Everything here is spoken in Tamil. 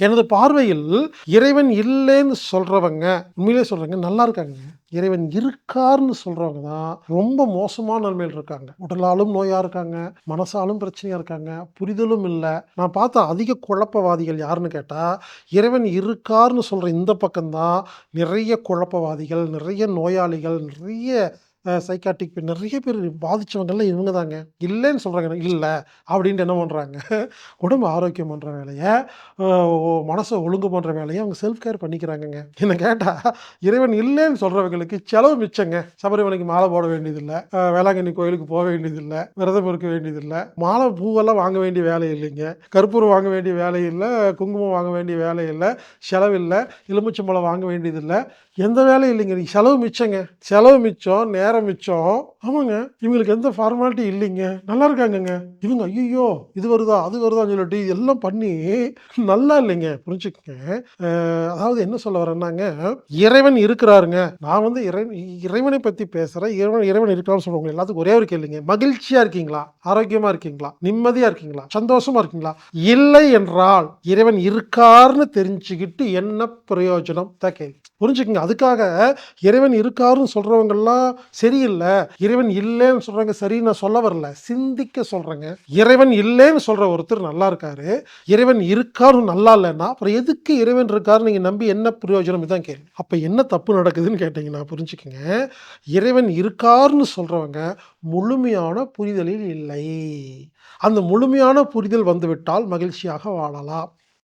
எனது பார்வையில் இறைவன் இல்லைன்னு சொல்கிறவங்க உண்மையிலே சொல்கிறவங்க நல்லா இருக்காங்க. இறைவன் இருக்காருன்னு சொல்கிறவங்க தான் ரொம்ப மோசமான நிலைமையில் இருக்காங்க. உடலாலும் நோயாக இருக்காங்க மனசாலும் பிரச்சனையாக இருக்காங்க புரிதலும் இல்லை. நான் பார்த்த அதிக குழப்பவாதிகள் யாருன்னு கேட்டால் இறைவன் இருக்காருன்னு சொல்கிற இந்த பக்கம்தான் நிறைய குழப்பவாதிகள் நிறைய நோயாளிகள் நிறைய சைக்காட்டிக் நிறைய பேர் பாதித்தவங்கள்லாம் இவங்க தாங்க. இல்லைன்னு சொல்கிறாங்க இல்லை அப்படின்ட்டு என்ன பண்ணுறாங்க உடம்பு ஆரோக்கியம் பண்ணுற வேலையை மனசை ஒழுங்கு பண்ணுற வேலையை அவங்க செல்ஃப் கேர் பண்ணிக்கிறாங்கங்க. என்ன கேட்டால் இறைவன் இல்லைன்னு சொல்கிறவங்களுக்கு செலவு மிச்சங்க. சபரிமலைக்கு மாலை போட வேண்டியதில்லை. வேளாங்கண்ணி கோயிலுக்கு போக வேண்டியதில்லை. விரதம் இருக்க வேண்டியதில்லை. மாலை பூவெல்லாம் வாங்க வேண்டிய வேலை இல்லைங்க. கற்பூரம் வாங்க வேண்டிய வேலை இல்லை. குங்குமம் வாங்க வேண்டிய வேலை இல்லை. செலவில்லை எலுமிச்சம்பழம் வாங்க வேண்டியதில்லை. எந்த வேலையும் இல்லைங்க. செலவு மிச்சங்க. செலவு மிச்சம் நேரம் மிச்சம் ஆமாங்க. இவங்களுக்கு எந்த ஃபார்மாலிட்டி இல்லைங்க. நல்லா இருக்காங்கங்க. இவங்க ஐயோ இது வருதா அது வருதான்னு சொல்லிட்டு இதெல்லாம் பண்ணி நல்லா இல்லைங்க. புரிஞ்சுக்கங்க. அதாவது என்ன சொல்ல வரேன்னாங்க இறைவன் இருக்கிறாருங்க. நான் வந்து இறைவன் இறைவனை பற்றி பேசுகிறேன் இறைவன் இறைவன் இருக்கிறான்னு சொல்லுவாங்க எல்லாத்துக்கும் ஒரே ஒரு கேள்விங்க மகிழ்ச்சியாக இருக்கீங்களா? ஆரோக்கியமாக இருக்கீங்களா? நிம்மதியாக இருக்கீங்களா? சந்தோஷமாக இருக்கீங்களா? இல்லை என்றால் இறைவன் இருக்காருன்னு தெரிஞ்சுக்கிட்டு என்ன பிரயோஜனம்? தான் கேள்வி. புரிஞ்சுக்கங்க. அதுக்காக இறைவன் இருக்காருன்னு சொல்கிறவங்கெல்லாம் சரியில்லை இறைவன் இல்லைன்னு சொல்றாங்க சரி நான் சொல்ல வரல. சிந்திக்க சொல்றேங்க. இறைவன் இல்லைன்னு சொல்ற ஒருத்தர் நல்லா இருக்காரு. இறைவன் இருக்காரு நல்லா இல்லைன்னா அப்புறம் எதுக்கு இறைவன் இருக்காரு நீங்க நம்பி என்ன பிரயோஜனம்? இதான் கேள்வி. அப்ப என்ன தப்பு நடக்குதுன்னு கேட்டீங்கன்னா புரிஞ்சுக்கங்க. இறைவன் இருக்காருன்னு சொல்றவங்க முழுமையான புரிதலில் இல்லை. அந்த முழுமையான புரிதல் வந்துவிட்டால் மகிழ்ச்சியாக வாழலாம்.